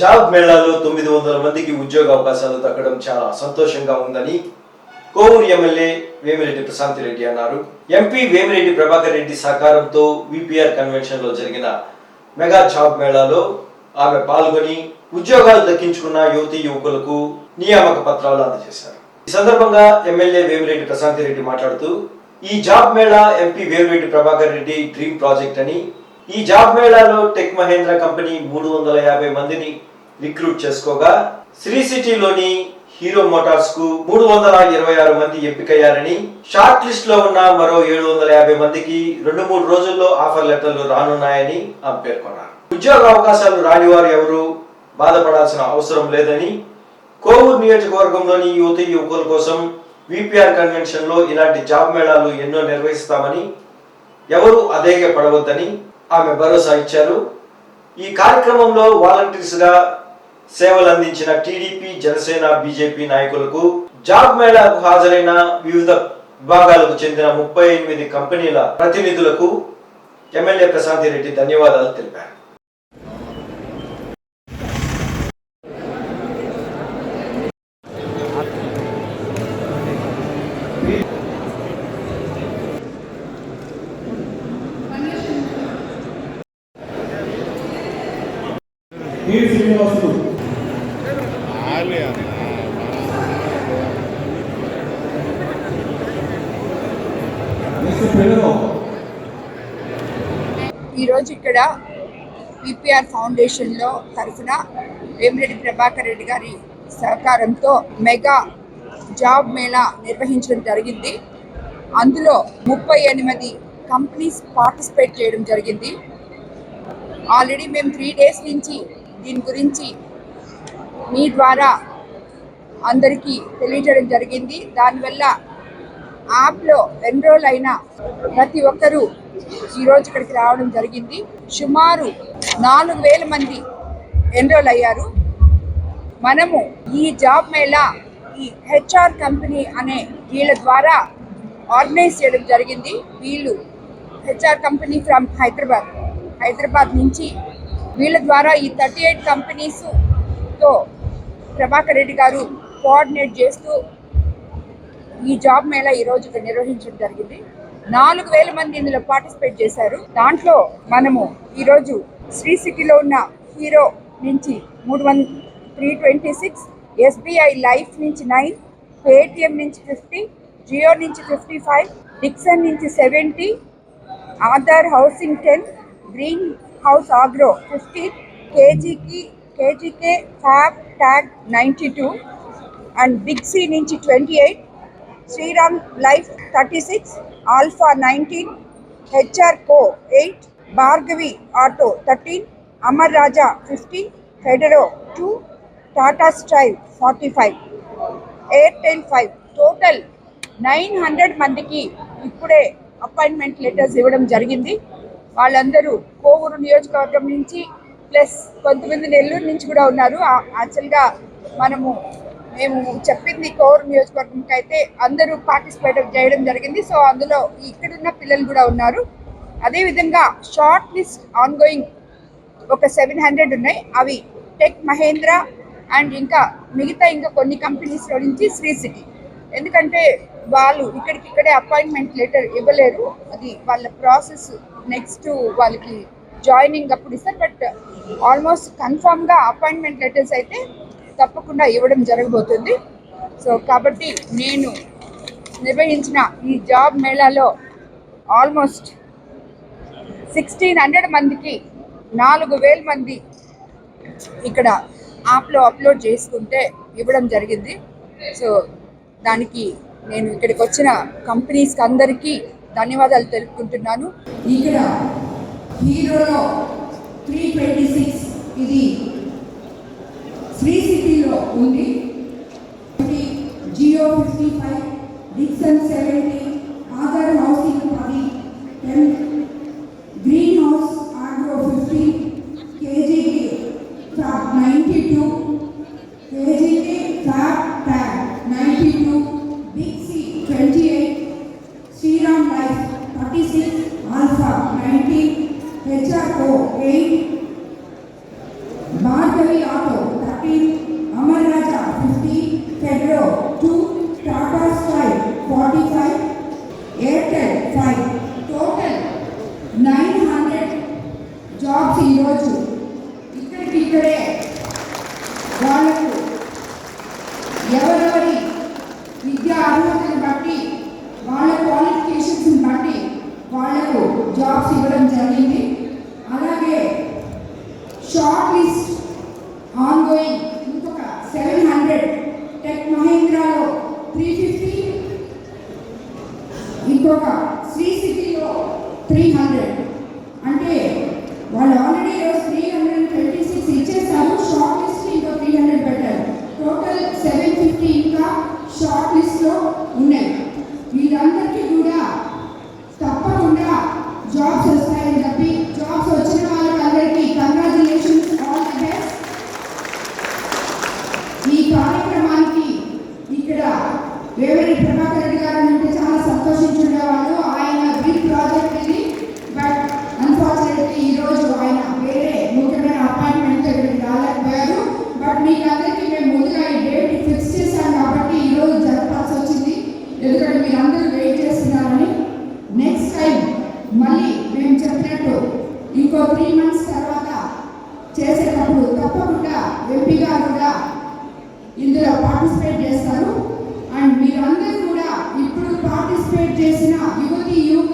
Job మేళాలో తొమ్మిది వందల మందికి ఉద్యోగ అవకాశాలు దక్కడం చాలా సంతోషంగా ఉందని కోవూరు ఎమ్మెల్యే వేమిరెడ్డి ప్రశాంత్ రెడ్డి అన్నారు. ఎంపీ వేమిరెడ్డి ప్రభాకర్ రెడ్డి సహకారంతో విపిఆర్ కన్వెన్షన్లో జరిగిన మెగా జాబ్ మేళాలో ఆమె పాల్గొని ఉద్యోగాలు దక్కించుకున్న యువతి యువకులకు నియామక పత్రాలు అందజేశారు. ఈ సందర్భంగా ఎమ్మెల్యే వేమిరెడ్డి ప్రశాంత్ రెడ్డి మాట్లాడుతూ ఈ job mela MP Vemireddy Prabhakar Reddy dream project అని ఈ జాబ్ మేళాలో టెక్ మహేంద్ర కంపెనీ మూడు వందల యాభై మందిని రిక్రూట్ చేసుకోగా శ్రీ సిటీలోని హీరో మోటార్స్కు మూడు వందల ఇరవై ఆరు మంది ఎంపికయ్యారని షార్ట్ లిస్ట్లో ఉన్న మరో ఏడు వందల యాభై మందికి రెండు మూడు రోజుల్లో ఆఫర్ లెటర్లు రానున్నాయని ఆమె పేర్కొన్నారు. ఉద్యోగ అవకాశాలు రాని వారు ఎవరు బాధపడాల్సిన అవసరం లేదని కోవూరు నియోజకవర్గంలోని యువతి యువకుల కోసం విపిఆర్ కన్వెన్షన్లో ఇలాంటి జాబ్ మేళాలు ఎన్నో నిర్వహిస్తామని ఎవరు అదేగే పడవద్దని ఆమె భరోసా ఇచ్చారు. ఈ కార్యక్రమంలో వాలంటీర్స్గా సేవలు అందించిన టీడీపీ జనసేన బీజేపీ నాయకులకు జాబ్ మేళాకు హాజరైన వివిధ విభాగాలకు చెందిన ముప్పై ఎనిమిది కంపెనీల ప్రతినిధులకు ఎమ్మెల్యే ప్రశాంతి రెడ్డి ధన్యవాదాలు తెలిపారు. శ్రీనివాసులు. ఈరోజు ఇక్కడ పిపిఆర్ ఫౌండేషన్లో తరఫున వేమిరెడ్డి ప్రభాకర్ రెడ్డి గారి సహకారంతో మెగా జాబ్ మేళా నిర్వహించడం జరిగింది. అందులో ముప్పై ఎనిమిది కంపెనీస్ పార్టిసిపేట్ చేయడం జరిగింది. ఆల్రెడీ మేము త్రీ డేస్ నుంచి దీని గురించి మీ ద్వారా అందరికీ తెలియజేయడం జరిగింది. దానివల్ల యాప్లో ఎన్రోల్ అయిన ప్రతి ఒక్కరూ ఈరోజు ఇక్కడికి రావడం జరిగింది. సుమారు నాలుగు వేల మంది ఎన్రోల్ అయ్యారు. మనము ఈ జాబ్ మేళా ఈ హెచ్ఆర్ కంపెనీ అనే వీళ్ళ ద్వారా ఆర్గనైజ్ చేయడం జరిగింది. వీళ్ళు HR company from Hyderabad Hyderabad నుంచి వీళ్ళ ద్వారా ఈ థర్టీ ఎయిట్ కంపెనీస్తో ప్రభాకర్ రెడ్డి గారు కోఆర్డినేట్ చేస్తూ ఈ జాబ్ మేళా ఈ నిర్వహించడం జరిగింది. నాలుగు వేల మంది ఇందులో పార్టిసిపేట్ చేశారు. దాంట్లో మనము ఈరోజు శ్రీ సిటీలో ఉన్న హీరో నుంచి మూడు one three twenty six SBI life నుంచి నైన్ పేటిఎం నుంచి ఫిఫ్టీ జియో నుంచి ఫిఫ్టీ ఫైవ్ డిక్సన్ నుంచి seventy Aadhaar housing ten green house agro fifteen కేజీకి కేజీకే fab tag ninety two and Big C నుంచి twenty eight Shriram life thirty six alpha nineteen HR co eight Bhargavi auto thirteen Amar Raja fifty ఫెడరో two Tata strive forty five Airtel five. Total nine hundred మందికి ఇప్పుడే appointment letters ఇవ్వడం జరిగింది. వాళ్ళందరూ కోవూరు నియోజకవర్గం నుంచి plus కొంతమంది నెల్లూరు నుంచి కూడా ఉన్నారు. యాక్చువల్గా మనము మేము చెప్పింది కోవూరు నియోజకవర్గంకి అయితే అందరూ పార్టిసిపేట్ చేయడం జరిగింది. సో అందులో ఇక్కడున్న పిల్లలు కూడా ఉన్నారు. అదేవిధంగా షార్ట్ లిస్ట్ ఆన్ గోయింగ్ ఒక సెవెన్ హండ్రెడ్ ఉన్నాయి. అవి టెక్ మహేంద్ర అండ్ ఇంకా మిగతా ఇంకా కొన్ని కంపెనీస్లో నుంచి శ్రీ సిటీ. ఎందుకంటే వాళ్ళు ఇక్కడికి ఇక్కడే అపాయింట్మెంట్ లెటర్ ఇవ్వలేరు. అది వాళ్ళ ప్రాసెస్ నెక్స్ట్ వాళ్ళకి జాయినింగ్ అప్పుడు ఇస్తారు. బట్ ఆల్మోస్ట్ కన్ఫామ్గా అపాయింట్మెంట్ లెటర్స్ అయితే తప్పకుండా ఇవ్వడం జరగబోతుంది. సో కాబట్టి నేను నిర్వహించిన ఈ జాబ్ మేళాలో ఆల్మోస్ట్ సిక్స్టీన్ హండ్రెడ్ మందికి నాలుగు వేల మంది ఇక్కడ యాప్లో అప్లోడ్ చేసుకుంటే ఇవ్వడం జరిగింది. సో దానికి నేను ఇక్కడికి వచ్చిన కంపెనీస్కి అందరికీ ధన్యవాదాలు తెలుపుకుంటున్నాను. ఇక్కడ హీరోలో త్రీ ట్వంటీ సిక్స్ ఇది శ్రీ సిటీలో ఉంది. Jio fifty five Dixon seventy 19, HR4 8, Bhargavi Auto 13, Amar Raja 50, Pedro 2, Tata Sky 45, Airtel 5. Total 900 jobs in Roju. Jobs ఇవ్వడం జరిగింది. అలాగే షార్ట్ లిస్ట్ ఆన్ గోయింగ్ ఇంకొక సెవెన్ హండ్రెడ్ టెక్ మహేంద్రాలో త్రీ ఫిఫ్టీ ఇంకొక శ్రీ సిటీలో త్రీ హండ్రెడ్ త్రీ మంత్స్ తర్వాత చేసేటప్పుడు తప్పకుండా ఎంపీ గారు ఇందులో పార్టిసిపేట్ చేస్తారు. అండ్ మీరందరూ కూడా ఇప్పుడు పార్టిసిపేట్ చేసిన యువతి యువకులు